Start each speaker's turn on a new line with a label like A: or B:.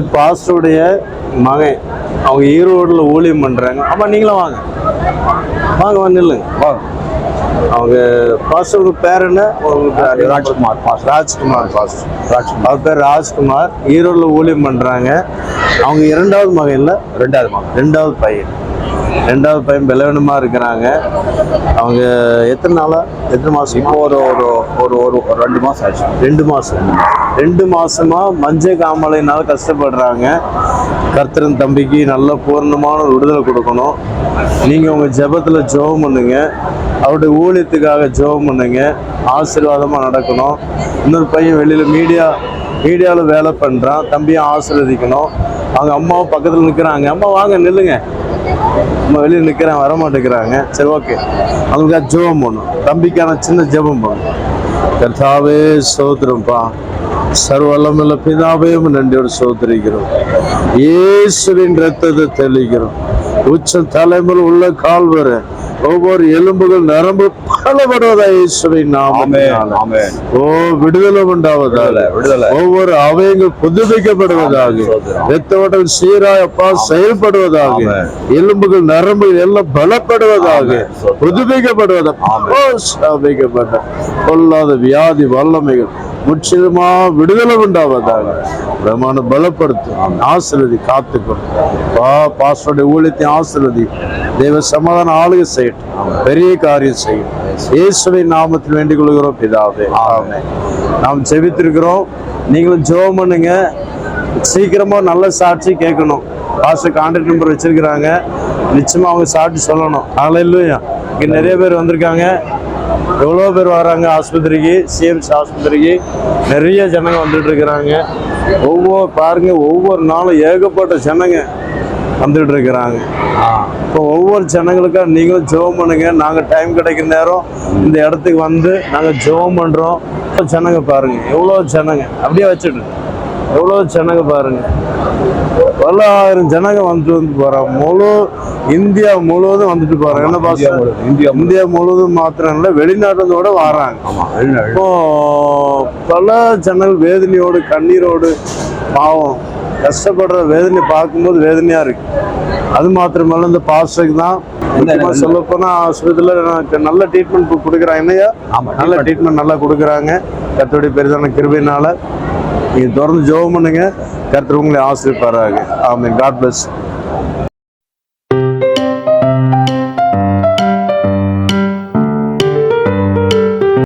A: பாஸ்டருடைய மகன். அவங்க ஈரோடுல ஊழியம் பண்றாங்க. ஆமா நீங்களும் வாங்க. வாங்க வந்து நில்லுங்க. வாங்க. அவங்க பாஸ்டருக்கு பேர் என்ன? உங்க பேர்
B: ராஜ்குமார் பாஸ்டர்.
A: ராஜ்குமார் பாஸ்டர்.
B: ராஜ்குமார்.
A: அவர் பேர் ராஜ்குமார். ஈரோடுல ஊழியம் பண்றாங்க. அவங்க இரண்டாவது மகன் இல்ல?
B: ரெண்டாவது மகன்.
A: ரெண்டாவது பையன். ரெண்டாவது பையன் பலவீனமா இருக்கிறாங்க. அவங்க எத்தனை நாளா? எத்தனை மாசம்?
B: இப்போ ஒரு ஒரு ஒரு ஒரு ரெண்டு மாசம் ஆச்சு.
A: ரெண்டு மாசம். ரெண்டு மாசமா மஞ்சள் காமலைனால கஷ்டப்படுறாங்க. கர்த்தரன் தம்பிக்கு நல்ல பூர்ணமான ஒரு விடுதலை கொடுக்கணும். நீங்க உங்க ஜெபத்துல ஜெபம் பண்ணுங்க. அவருடைய ஊழியத்துக்காக ஜெபம் பண்ணுங்க. ஆசீர்வாதமா நடக்கணும். இன்னொரு பையன் வெளியில மீடியா மீடியாவில் வேலை பண்ணுறான் தம்பியும் ஆசீர்வதிக்கணும். அவங்க அம்மாவும் பக்கத்தில் நிற்கிறாங்க அம்மா வாங்க நில்லுங்க. நம்ம வெளியே நிற்கிறேன் வர மாட்டேங்கிறாங்க சரி ஓகே. அவங்களுக்காக ஜெபம் பண்ணும். தம்பிக்கான சின்ன ஜெபம் பண்ணும். கர்த்தாவே சோதரம்ப்பா சர்வல்லமுள்ள பிதாவையும் நன்றியோடு சோதரிக்கிறோம். இயேசுவின் ரத்தத்தை தெளிக்கிறோம். உச்ச தலைமுறை உள்ள கால் வர ஒவ்வொரு எலும்புகள் நரம்பு பலப்படுவதா இயேசுவின் நாமம் ஓ விடுதலை உண்டாவதாக. ஒவ்வொரு அவைகள் புதுப்பிக்கப்படுவதாக. ரத்த ஓட்டம் சீராய் அப்பா செயல்படுவதாக. எலும்புகள் நரம்புகள் எல்லாம் பலப்படுவதாக. புதுப்பிக்கப்படுவதாக. பொல்லாத வியாதி வல்லமைகள். முற்றிலுமா விடுதலை உண்டாவதாக பிரமாண பலப்படுத்தும் ஆசிரதி காத்துக்கொள். பா பாஸ்வருடைய ஊழியத்தை ஆசிரதி தெய்வ சமாதான ஆளுக செய்யட்டும். பெரிய காரியம் செய்யட்டும். இயேசுவின் நாமத்தில் வேண்டிக் கொள்கிறோம் பிதாவே. ஆமென். நாம் செவித்திருக்கிறோம் நீங்களும் ஜெபம் பண்ணுங்க. சீக்கிரமா நல்ல சாட்சி கேட்கணும். பாஸ்டர் கான்டாக்ட் நம்பர் வச்சிருக்கிறாங்க. நிச்சயமா அவங்க சாட்சி சொல்லணும். ஹalleluya இங்கே நிறைய பேர் வந்திருக்காங்க. எவ்வளோ பேர் வராங்க ஆஸ்பத்திரிக்கு சிஎம்சி ஆஸ்பத்திரிக்கு? நிறைய ஜனங்க வந்துட்டு இருக்கிறாங்க. ஒவ்வொரு பாருங்க ஒவ்வொரு நாளும் ஏகப்பட்ட ஜனங்க வந்துட்டு இருக்கிறாங்க. இப்போ ஒவ்வொரு ஜனங்களுக்காக நீங்களும் ஜெபம் பண்ணுங்க. நாங்கள் டைம் கிடைக்கிற நேரம் இந்த இடத்துக்கு வந்து நாங்கள் ஜெபம் பண்ணுறோம் ஜனங்க பாருங்க எவ்வளோ ஜனங்க. அப்படியே வச்சுட்டு எவ்வளோ ஜனங்க பாருங்க. பல ஆயிரம் ஜனங்க வந்துட்டு வந்து போறாங்க. முழு இந்தியா முழுவதும் வந்துட்டு போறாங்க. என்ன
B: முழுவதும், இந்தியா.
A: இந்தியா முழுவதும் மாத்திரம் இல்லை வெளிநாட்டுல கூட வராங்க. இப்போ பல ஜனங்கள் வேதனையோடு கண்ணீரோடு பாவம் கஷ்டப்படுற வேதனை பார்க்கும்போது வேதனையா இருக்கு. அது மாத்திரமல்ல இந்த பாஸ்டருக்கு தான் சொல்ல போனா ஆஸ்பத்திரியில் எனக்கு நல்ல ட்ரீட்மெண்ட் கொடுக்குறாங்க. என்னையா
B: ஆமா
A: நல்ல ட்ரீட்மெண்ட் நல்லா கொடுக்குறாங்க. கர்த்தருடைய பெரிதான கிருபையினால. நீங்கள் தொடர்ந்து ஜெபம் பண்ணுங்க. கருத்து உங்களை ஆசிரியப்பாராங்க ஆமாம் காட் பிளஸ்